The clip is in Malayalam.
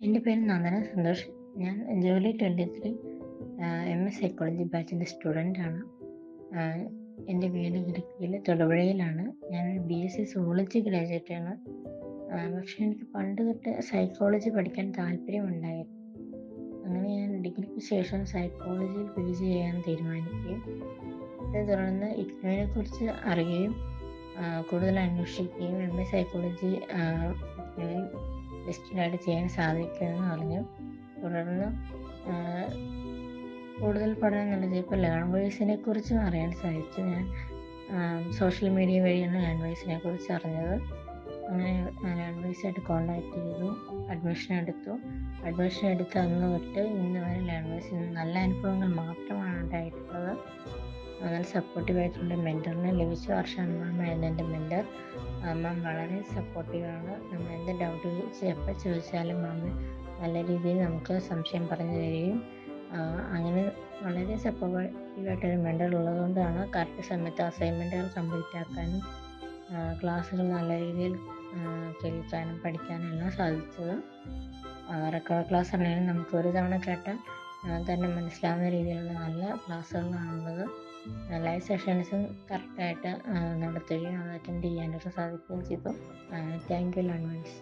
എന്റെ പേര് നന്ദന സന്തോഷ്. ഞാൻ July twenty three M S psychology ബാച്ചിന്റെ സ്റ്റുഡന്റാണ്. എന്റെ വീട് ഇടുക്കിയിലെ തൊടുപുഴയിലാണ്. ഞാനൊരു സി സോളജി ഗ്രാജുവേറ്റ് ആണ് പക്ഷേ എനിക്ക് പണ്ട് തൊട്ട് സൈക്കോളജി പഠിക്കാൻ താല്പര്യമുണ്ടായിരുന്നു. അങ്ങനെ ഞാൻ ഡിഗ്രിക്ക് ശേഷം സൈക്കോളജിയിൽ പിജി ചെയ്യാൻ തീരുമാനിക്കുകയും അതേ തുടർന്ന് ഇഗ്നോയെക്കുറിച്ച് അറിയുകയും കൂടുതൽ അന്വേഷിക്കുകയും എം എ സൈക്കോളജി ഡിസ്റ്റന്റായിട്ട് ചെയ്യാൻ സാധിക്കുമെന്ന് പറഞ്ഞു തുടർന്ന് കൂടുതൽ പഠനം നടത്തിയപ്പോൾ കുറിച്ചും അറിയാൻ സാധിച്ചു. ഞാൻ സോഷ്യൽ മീഡിയ വഴിയാണ് ലേൺവേഴ്സിനെക്കുറിച്ച് അറിഞ്ഞത്. അങ്ങനെ ലാംഗ്വേജായിട്ട് കോണ്ടാക്ട് ചെയ്തു. അഡ്മിഷൻ എടുത്തു. അഡ്മിഷൻ എടുത്ത് അന്ന് തൊട്ട് ഇന്ന് വരെ ലാംഗ്വേജ് നല്ല അനുഭവങ്ങൾ മാത്രമാണ് ഉണ്ടായിട്ടുള്ളത്. സപ്പോർട്ടീവ് ആയിട്ടുള്ള മെന്ററിനെ ലഭിച്ചു. വർഷ മാമായിരുന്നു എന്റെ മെന്റർ മാം വളരെ സപ്പോർട്ടീവാണ്. നമ്മൾ എന്ത് ഡൗട്ട് എപ്പോൾ ചോദിച്ചാലും മാമ നല്ല രീതിയിൽ നമുക്ക് സംശയം പറഞ്ഞു തരികയും അങ്ങനെ വളരെ സപ്പോർട്ടീവായിട്ടൊരു മെന്റർ ഉള്ളതുകൊണ്ടാണ് കറക്റ്റ് സമയത്ത് അസൈൻമെന്റുകൾ കംപ്ലീറ്റ് ആക്കാനും ക്ലാസ്സുകൾ നല്ല രീതിയിൽ കേൾക്കാനും പഠിക്കാനും എല്ലാം സാധിച്ചത്. റെക്കോർഡ് ക്ലാസ് ആണെങ്കിലും നമുക്ക് ഒരു തവണ കേട്ടാൽ തന്നെ മനസ്സിലാവുന്ന രീതിയിലുള്ള നല്ല ക്ലാസ്സുകളാണുള്ളത്. ലൈവ് സെഷൻസും കറക്റ്റായിട്ട് നടത്തുകയും അത് അറ്റൻഡ് ചെയ്യാനൊക്കെ സാധിക്കുകയും ചെയ്തു. Thank you Learnverse.